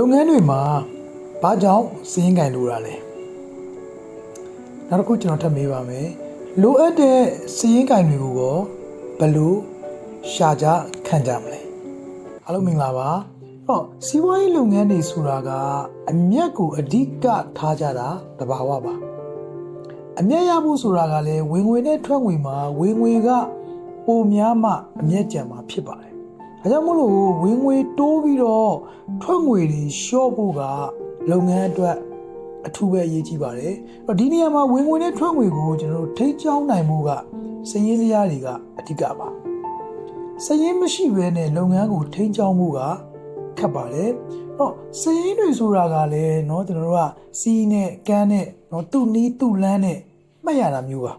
လုပ်ငန်းတွေမှာဘာကြောင့်စီးရင်ကင်လိုတာလဲနောက်တစ်ခုကျွန်တော်ထပ်မေးပါမယ်လိုအပ်တဲ့စီးရင်ကင်တွေကိုရောဘယ်လိုရှာကြခံကြမလဲအားလုံးမင်္ဂလာပါဟောစီးပွားရေးလုပ်ငန်းတွေဆိုတာကအမျက်ကိုအဓိကထားကြတာတဘာဝပါအမျက်ရဖို့ဆိုတာကလည်းဝင်ငွေနဲ့ထွက်ငွေမှာဝင်ငွေကပိုများမှအမျက်ကြံမှာဖြစ်ပါတယ်။ ဒါကြောင့်မို့လို့ဝင်ငွေတိုးပြီးတော့ထွက်ငွေတွေလျှော့ဖို့ကလုပ်ငန်းအတွက်အထူးပဲအရေးကြီးပါတယ်။အဲ့တော့ဒီနေရာမှာဝင်ငွေနဲ့ထွက်ငွေကိုကျွန်တော်တို့ထိန်းကျောင်းနိုင်မှုကစည်ရင်းစရာတွေကအဓိကပါ။စည်ရင်းမရှိဘဲနဲ့လုပ်ငန်းကိုထိန်းကျောင်းမှုကခက်ပါတယ်။တော့စည်ရင်းတွေဆိုတာကလည်းเนาะကျွန်တော်တို့ကစီးနဲ့ကန်းနဲ့เนาะသူ့နီးသူ့လန်းနဲ့မှတ်ရတာမျိုးပါ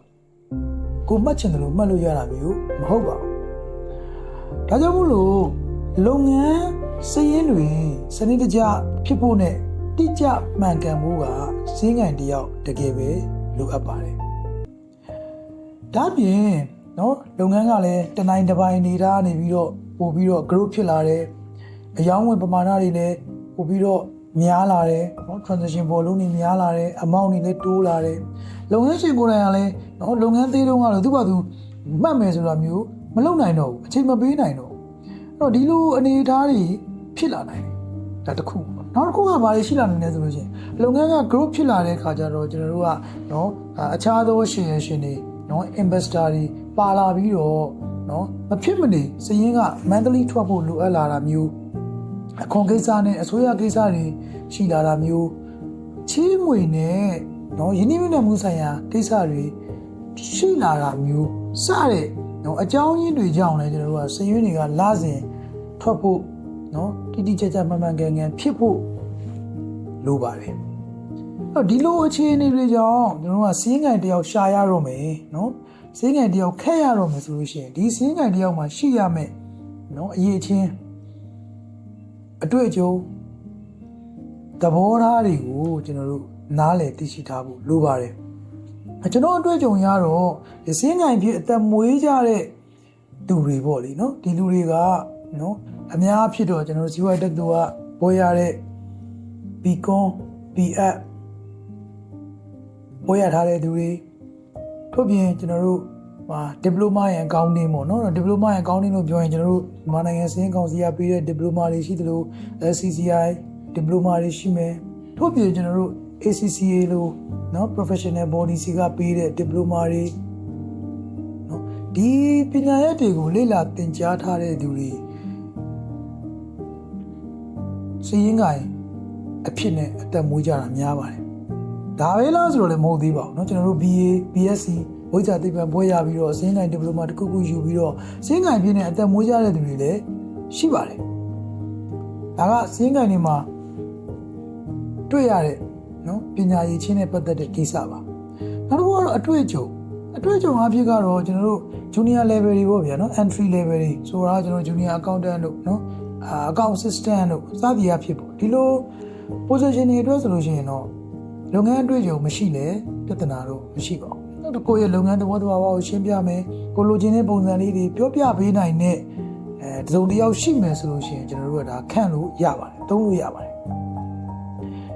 ။ကိုမှတ်ချင်တယ်လို့မှတ်လို့ရတာမျိုးမဟုတ်ပါဘူး။ ဒါကြောင့်မို့လို့လုပ်ငန်းစည်ရင်းတွေစနစ်တကျဖြစ်ဖို့နဲ့တိကျမှန်ကန်မှုကစင်းငံတယောက်တကယ်ပဲလိုအပ်ပါတယ်။ဒါပြင်နော်လုပ်ငန်းကလည်းတနိုင်တစ်ပိုင်းနေတာနေပြီးတော့ပို့ပြီးတော့ group ဖြစ်လာတယ်။အယောင်းဝင်ပမာဏတွေလည်းပို့ပြီးတော့များလာတယ်နော် transaction volume တွေများလာတယ် amount တွေလည်းတိုးလာတယ်။လုပ်ငန်းရှင်ကိုယ်တိုင်ကလည်းနော်လုပ်ငန်းသေးတုန်းကတော့သူ့ဘာသူမှတ်မယ်ဆိုတာမျိုးမလုပ်နိုင်တော့ဘူးအချိန်မပေးနိုင်တော့ဘူး။အဲ့ တော့ဒီလိုအနေအထားတွေဖြစ်လာနိုင်တယ်။ဒါတစ်ခုပေါ့နောက်တစ်ခုကဘာတွေရှိလာနိုင်လဲဆိုလို့ရှိရင်လုပ်ငန်းက group ဖြစ်လာတဲ့အခါကျတော့ကျွန်တော်တို့ကနော်အခြားသောရှင်ရရှင်တွေနော် investor တွေပါလာပြီးတော့နော်မဖြစ်မနေစည်ရင်းက monthly ထွက်ဖို့လိုအပ်လာတာမျိုးအခွန်ကိစ္စနဲ့အစိုးရကိစ္စတွေရှိလာတာမျိုးချေးငွေနဲ့နော်ယင်းနှိမ့်တဲ့မှုဆိုင်ရာကိစ္စတွေရှိလာတာမျိုးစတဲ့နော်အကြောင်းရင်းတွေကြောင့်လည်းကျွန်တော်တို့ကစည်ရင်းတွေကလာစဉ် ထွက်ဖို့နော်တိတိကျကျမှန်မှန်ကန်ကန်ဖြစ်ဖို့လိုပါတယ်အဲ့တော့ဒီလိုအခြေအနေတွေကြောင့်ကျွန်တော်တို့ကစင်းငိုင်တယောက်ရှာရတော့မယ်နော်စင်းငိုင်တယောက်ခက်ရတော့မယ်ဆိုလို့ရှိရင်ဒီစင်းငိုင်တယောက်မှာရှိရမယ်နော်အရေးချင်းအတွေ့အကြုံသဘောထားတွေကိုကျွန်တော်တို့နားလည်သိရှိထားဖို့လိုပါတယ်ကျွန်တော်အတွေ့အကြုံရတော့ဒီစင်းငိုင်ဖြစ်အသက်မွေးကြတဲ့သူတွေပေါ့လေနော်ဒီလူတွေက နော်အများဖြစ်တော့ကျွန်တော်တို့ဇီဝတက်သူကပေါ်ရတဲ့ Bcon BF ပေါ်ရထားတဲ့သူတွေထို့ပြင်ကျွန်တော်တို့ဟာဒီပလိုမာရဲ့အကောင့်တင်းပေါ့နော်ဒီပလိုမာရဲ့အကောင့်တင်းလို့ပြောရင်ကျွန်တော်တို့မြန်မာနိုင်ငံစင်းကောင်စီကပေးတဲ့ဒီပလိုမာတွေရှိသလို LCCI ဒီပလိုမာတွေရှိမယ်ထို့ပြင်ကျွန်တော်တို့ ACCA လို့နော် professional body စီကပေးတဲ့ဒီပလိုမာတွေနော်ဒီပညာရပ်တွေကိုလေ့လာသင်ကြားထားတဲ့သူတွေ စည်ရင်းကိုင်အဖြစ်နဲ့အသက်မွေးကြတာများပါတယ်။ဒါပဲလားဆိုတော့လည်းမဟုတ်သေးပါဘူးเนาะကျွန်တော်တို့ BA BSc ဝိဇ္ဇာသိပ္ပံဘွဲရပြီးတော့စင်းကိုင်ဒီပလိုမာတစ်ခုခုယူပြီးတော့စင်းကိုင်ဖြစ်နေအသက်မွေးကြတဲ့သူတွေလည်းရှိပါတယ်။ဒါကစင်းကိုင်တွေမှာတွေ့ရတဲ့เนาะပညာရည်ချင်းနဲ့ပတ်သက်တဲ့ကိစ္စပါ။နောက်တစ်ခုကတော့အတွေ့အကြုံအတွေ့အကြုံအဖြစ်ကတော့ကျွန်တော်တို့ junior level တွေပေါ့ဗျာเนาะ entry level တွေဆိုတာကျွန်တော် junior accountant တို့เนาะအာ account assistant တို့စသည်အဖြစ်ပေါ့ဒီလို position တွေအတွက်ဆိုလို့ရှိရင်တော့လုပ်ငန်းအတွေ့အကြုံမရှိလေပြဿနာတော့မရှိပါဘူးနောက်တစ်ကိုယ့်ရဲ့လုပ်ငန်းသဘောတရားကိုရှင်းပြမယ်ကိုလိုချင်တဲ့ပုံစံလေးတွေပြောပြပေးနိုင်တဲ့အဲတစုံတစ်ယောက်ရှိမယ်ဆိုလို့ရှိရင်ကျွန်တော်တို့ကဒါခန့်လို့ရပါတယ်သုံးလို့ရပါတယ်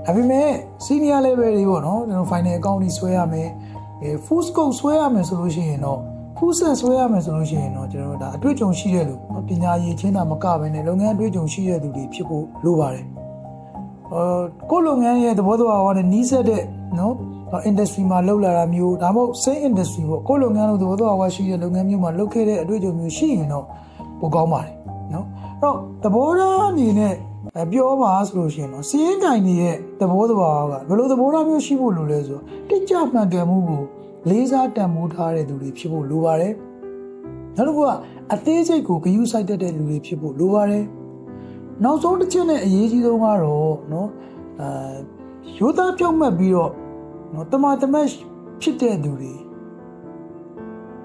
ဒါပေမဲ့ senior level တွေပေါ့နော်ကျွန်တော် final account တွေဆွဲရမယ်အဲ full scope ဆွဲရမယ်ဆိုလို့ရှိရင်တော့ full set ဆွဲရမယ်ဆိုလို့ရှိရင်တော့ကျွန်တော်တို့ဒါအတွေ့အကြုံရှိတဲ့လူပညာရည်ချင်းတာမကဘဲနဲ့လုပ်ငန်းအတွေ့အကြုံရှိတဲ့သူတွေဖြစ်ဖို့လိုပါတယ်အာကိုယ့်လုပ်ငန်းရဲ့သဘောတရားကလည်းနီးစပ်တဲ့နော် industry မှာလောက်လာတာမျိုးဒါမှမဟုတ် same industry ပေါ့ကိုယ့်လုပ်ငန်းလို့သဘောတရားကရှိတဲ့လုပ်ငန်းမျိုးမှာလုပ်ခဲ့တဲ့အတွေ့အကြုံမျိုးရှိရင်တော့ပိုကောင်းပါတယ်နော်အဲ့တော့သဘောထားအနေနဲ့ပြောပါဆိုလို့ရှိရင်တော့စီးရင်ကင်တွေရဲ့သဘောတရားကဘယ်လိုသဘောထားမျိုးရှိဖို့လိုလဲဆိုတော့တိကျမှန်ကန်မှုကို လေးစားတန်ဖိုးထားတဲ့သူတွေဖြစ်ဖို့လိုပါတယ်။နောက်တစ်ခုကအသေးစိတ်ကိုဂရုစိုက်တတ်တဲ့လူတွေဖြစ်ဖို့လိုပါတယ်။နောက်ဆုံးတစ်ချက်နဲ့အရေးကြီးဆုံးကတော့နော်အာရိုးသားပြောက်မှတ်ပြီးတော့နော်တမတမက်ဖြစ်တဲ့သူတွေ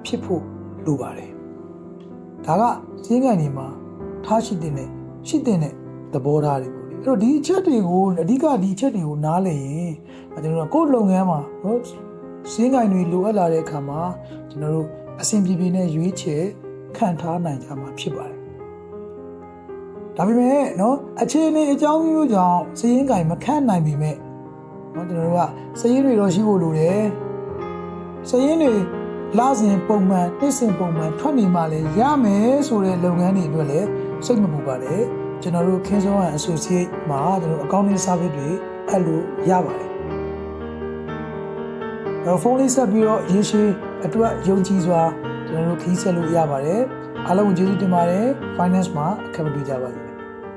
ဖြစ်ဖို့လိုပါတယ်။ဒါကဈေးကန်တွေမှာထားရှိတဲ့နဲ့ရှိတဲ့နဲ့သဘောထားတွေပေါ့လေ။အဲ့တော့ဒီအချက်တွေကိုအဓိကဒီအချက်တွေကိုနားလည်ရင်ကျွန်တော်တို့ကိုယ့်လုပ်ငန်းမှာနော် ဈေးငိုင်တွေလိုအပ်လာတဲ့အခါမှာကျွန်တော်တို့အဆင်ပြေပြေနဲ့ရွေးချယ်ခံထားနိုင်ကြမှာဖြစ်ပါတယ်။ဒါပေမဲ့နော်အခြေအနေအကြောင်းမျိုးကြောင့်ဈေးငိုင်မခန့်နိုင်ပေမဲ့နော်ကျွန်တော်တို့ကစည်ရင်းတွေတော့ရှိဖို့လိုတယ်။စည်ရင်းတွေလာစဉ်ပုံမှန်တစ်စဉ်ပုံမှန်ထွက်နေမှလည်းရမယ်ဆိုတဲ့လုပ်ငန်းတွေအတွက်လည်းစိတ်မပူပါနဲ့။ကျွန်တော်တို့ခင်းစောရန်အဆိုစီမှာကျွန်တော်အကောင့်တွေစာဖြစ်တွေအဲ့လိုရပါတယ် ဖုန်းလေးဆက်ပြီးတော့ရေရှည်အတွက်ယုံကြည်စွာကျွန်တော်တို့ခီးဆက်လို့ရပါတယ်အားလုံးကိုကျေးဇူးတင်ပါတယ် finance မှာအခက်မတွေ့ကြပါဘူး